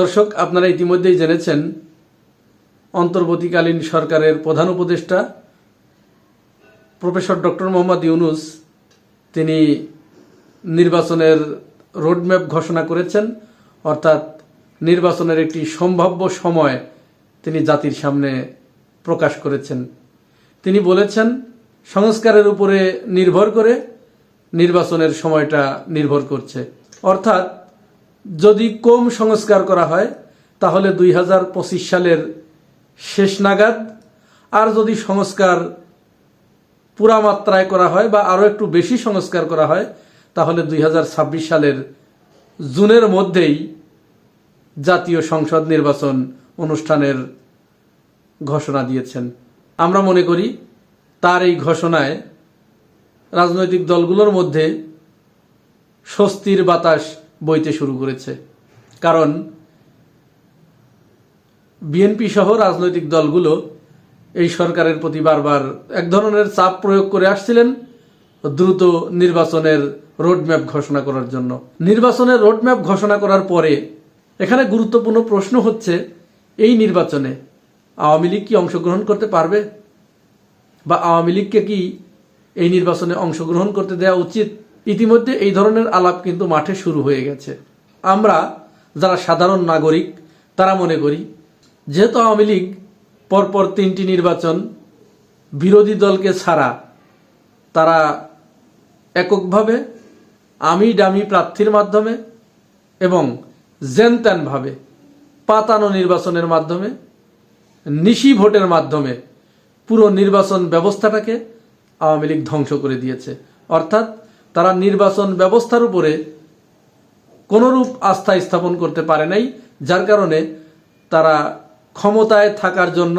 দর্শক, আপনারা ইতিমধ্যেই জেনেছেন, অন্তর্বর্তীকালীন সরকারের প্রধান উপদেষ্টা, প্রফেসর ডক্টর মোহাম্মদ ইউনুস, তিনি নির্বাচনের রোডম্যাপ ঘোষণা করেছেন, অর্থাৎ নির্বাচনের একটি সম্ভাব্য সময় তিনি জাতির সামনে প্রকাশ করেছেন। তিনি বলেছেন, সংস্কারের উপরে নির্ভর করে নির্বাচনের সময়টা নির্ভর করছে। অর্থাৎ যদি কম সংস্কার করা হয়, তাহলে দুই হাজার পঁচিশ সালের শেষ নাগাদ, আর যদি সংস্কার পুরা মাত্রায় করা হয় বা আরও একটু বেশি সংস্কার করা হয়, তাহলে দুই হাজার ছাব্বিশ সালের জুনের মধ্যেই জাতীয় সংসদ নির্বাচন অনুষ্ঠানের ঘোষণা দিয়েছেন। আমরা মনে করি তার এই ঘোষণায় রাজনৈতিক দলগুলোর মধ্যে স্বস্তির বাতাস বইতে শুরু করেছে। কারণ বিএনপি সহ রাজনৈতিক দলগুলো এই সরকারের প্রতি বারবার এক ধরনের চাপ প্রয়োগ করে আসছিলেন দ্রুত নির্বাচনের রোডম্যাপ ঘোষণা করার জন্য। নির্বাচনের রোডম্যাপ ঘোষণা করার পরে এখানে গুরুত্বপূর্ণ প্রশ্ন হচ্ছে, এই নির্বাচনে আওয়ামী লীগ কি অংশগ্রহণ করতে পারবে? বা আওয়ামী লীগকে কি এই নির্বাচনে অংশগ্রহণ করতে দেওয়া উচিত? ইতিমধ্যে এই ধরনের আলাপ কিন্তু মাঠে শুরু হয়ে গেছে। আমরা, যারা সাধারণ নাগরিক, তারা মনে করি, যেহেতু আওয়ামী লীগ পরপর তিনটি নির্বাচন বিরোধী দলকে ছাড়া তারা এককভাবে, আমি ডামি প্রার্থীর মাধ্যমে এবং জেনত্যানভাবে পাতানো নির্বাচনের মাধ্যমে, নিশি ভোটের মাধ্যমে পুরো নির্বাচন ব্যবস্থাটাকে আওয়ামী লীগ ধ্বংস করে দিয়েছে। অর্থাৎ তারা নির্বাচন ব্যবস্থার উপরে কোনোরূপ আস্থা স্থাপন করতে পারে নাই, যার কারণে তারা ক্ষমতায় থাকার জন্য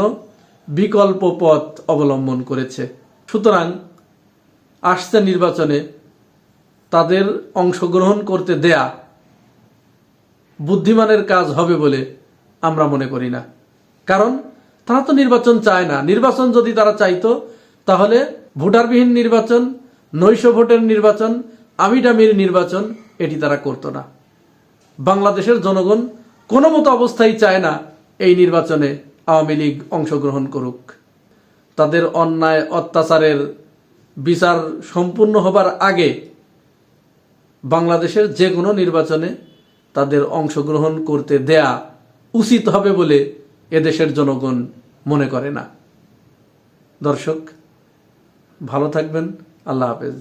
বিকল্প পথ অবলম্বন করেছে। সুতরাং আসছে নির্বাচনে তাদের অংশগ্রহণ করতে দেয়া বুদ্ধিমানের কাজ হবে বলে আমরা মনে করি না। কারণ তারা তো নির্বাচন চায় না। নির্বাচন যদি তারা চাইতো, তাহলে ভোটারবিহীন নির্বাচন নৈশ ভোটের নির্বাচন আমিডামির নির্বাচন, এটি তারা করতো না। বাংলাদেশের জনগণ কোনো মতো অবস্থায় চায় না এই নির্বাচনে আওয়ামী লীগ অংশগ্রহণ করুক। তাদের অন্যায় অত্যাচারের বিচার সম্পূর্ণ হবার আগে বাংলাদেশের যে কোনো নির্বাচনে তাদের অংশগ্রহণ করতে দেয়া উচিত হবে বলে এদেশের জনগণ মনে করে না। দর্শক, ভালো থাকবেন। আল্লাহ হাফেজ।